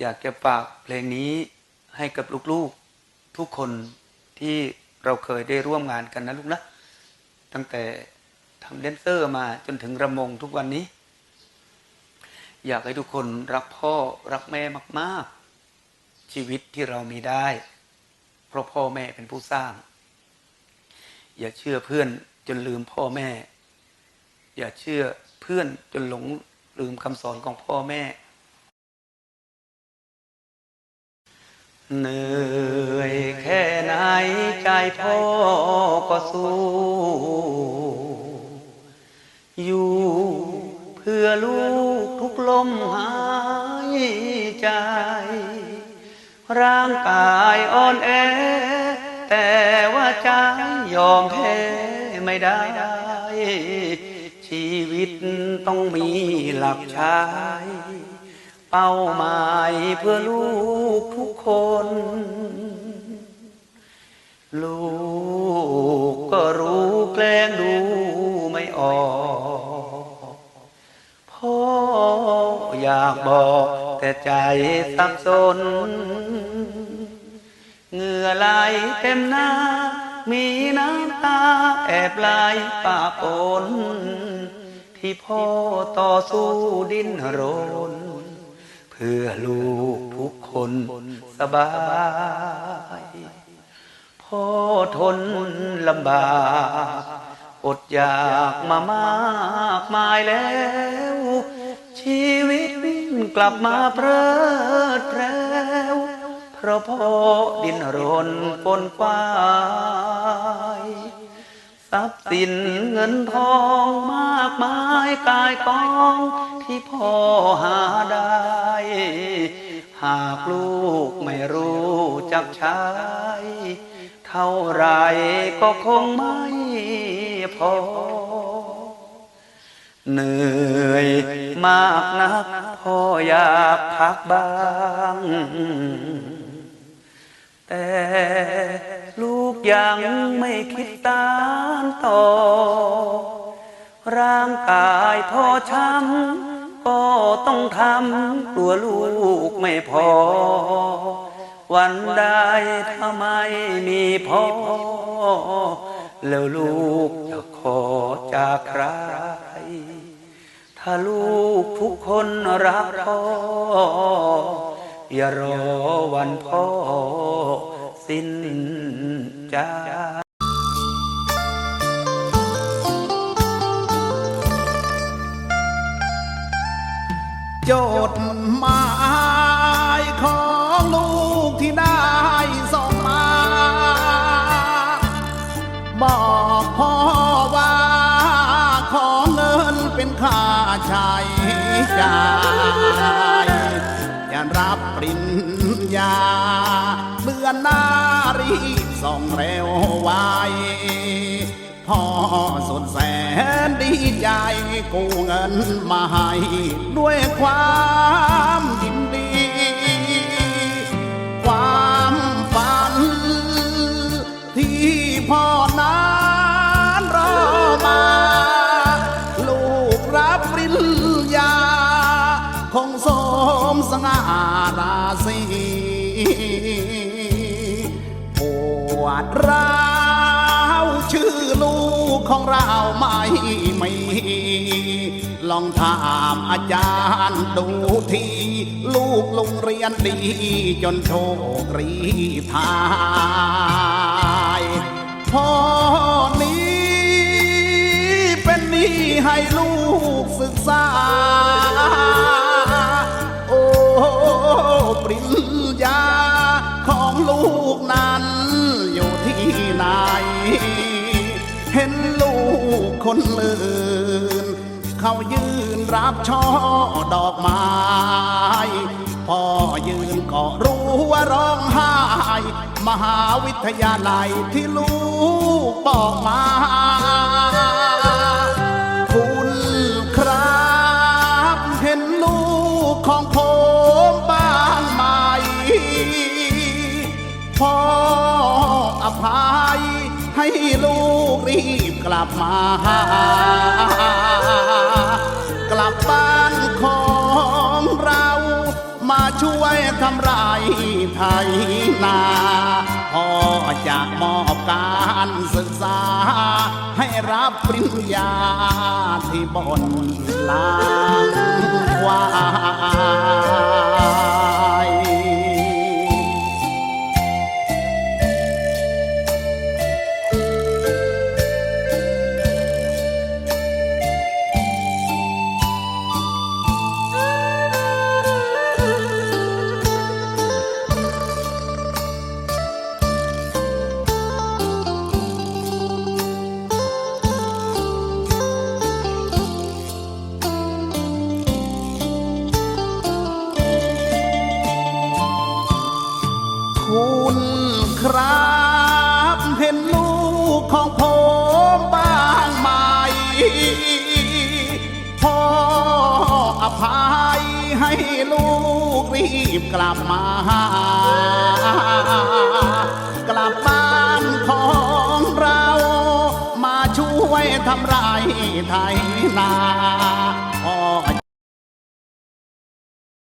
อยากจะฝากเพลงนี้ให้กับลูกๆ ทุกคนที่เราเคยได้ร่วมงานกันนะลูกนะ ตั้งแต่ทำแดนเซอร์มาจนถึงระมงทุกวันนี้ อยากให้ทุกคนรักพ่อรักแม่มากๆ ชีวิตที่เรามีได้ เพราะพ่อแม่เป็นผู้สร้าง อย่าเชื่อเพื่อนจนลืมพ่อแม่ อย่าเชื่อเพื่อนจนหลงลืมคำสอนของพ่อแม่ เหนื่อยแค่ไหนใจพ่อก็สู้ อยู่เพื่อลูกทุกลมหายใจ ร่างกายอ่อนแอ แต่ว่าใจยอมแพ้ไม่ได้ ชีวิตต้องมีหลักใช้ เป้าหมายเพื่อลูกทุกคน ลูกก็รู้แกล้งดูไม่ออก พ่ออยากบอกแต่ใจสับสน เหงื่อไหลเต็มหน้า มีน้ำตาแอบไหลป่าปนที่พ่อต่อสู้ดิ้นรน เพื่อลูกทุกคนสบาย พ่อทนลำบาก อดอยากมามากมายแล้ว ชีวิตกลับมาเพลิดเพล้วเพราะพ่อดินรนปนควายทรัพย์สินเงินทองมากมายกายกอง ที่พ่อหาได้ หากลูกไม่รู้จักใช้เท่าไรก็คงไม่พอ เหนื่อยมากนักพ่ออยากพักบ้างแต่ลูกยังไม่คิดตานต่อ ร่างกายพ่อช้ำ ก็ต้องทำกลัวลูกไม่พอ วันใดถ้าไม่มีพ่อ แล้วลูกจะขอจากใครถ้าลูกทุกคนรักพ่อ อย่ารอวันพ่อสิ้นใจ โจทย์หมายของลูกที่ได้ส่งมา บอกพ่อว่าขอเงินเป็นค่าใช้จ่ายอย่ารับปริญญาเดือนหน้ารีบส่งเร็วไว พ่อสุดแสนดีใจกู้เงินมาให้ด้วยความยินดี ความฝัน ที่พ่อนั้นรอมา ลูกรับปริญญา คงสมสง่าราศีปวดร้า ของเราไม่มีลองถามอาจารย์ดูที ลูกลงเรียนดี จนโชครีทายพ่อนี้เป็นนี้ให้ลูกศึกษา โอ้ปริญญาของลูกนั้นอยู่ที่ไหน คนอื่น เขายืนรับช่อดอกไม้ พ่อยืนก็รู้ว่าร้องไห้ มหาวิทยาลัยที่ลูกบอกมาคุณครับเห็นลูกของผมบ้างไหมพ่ออภัยให้ลูกรี กลับมา กลับบ้านของเรา มาช่วยทำไรไทยนาพ่อจะมอบการศึกษา ให้รับปริญญาที่บนลางควา ของผมบ้างไหมพ่ออภัยให้ลูกรีบกลับมา กลับบ้านของเรามาช่วยทำไรไทยนา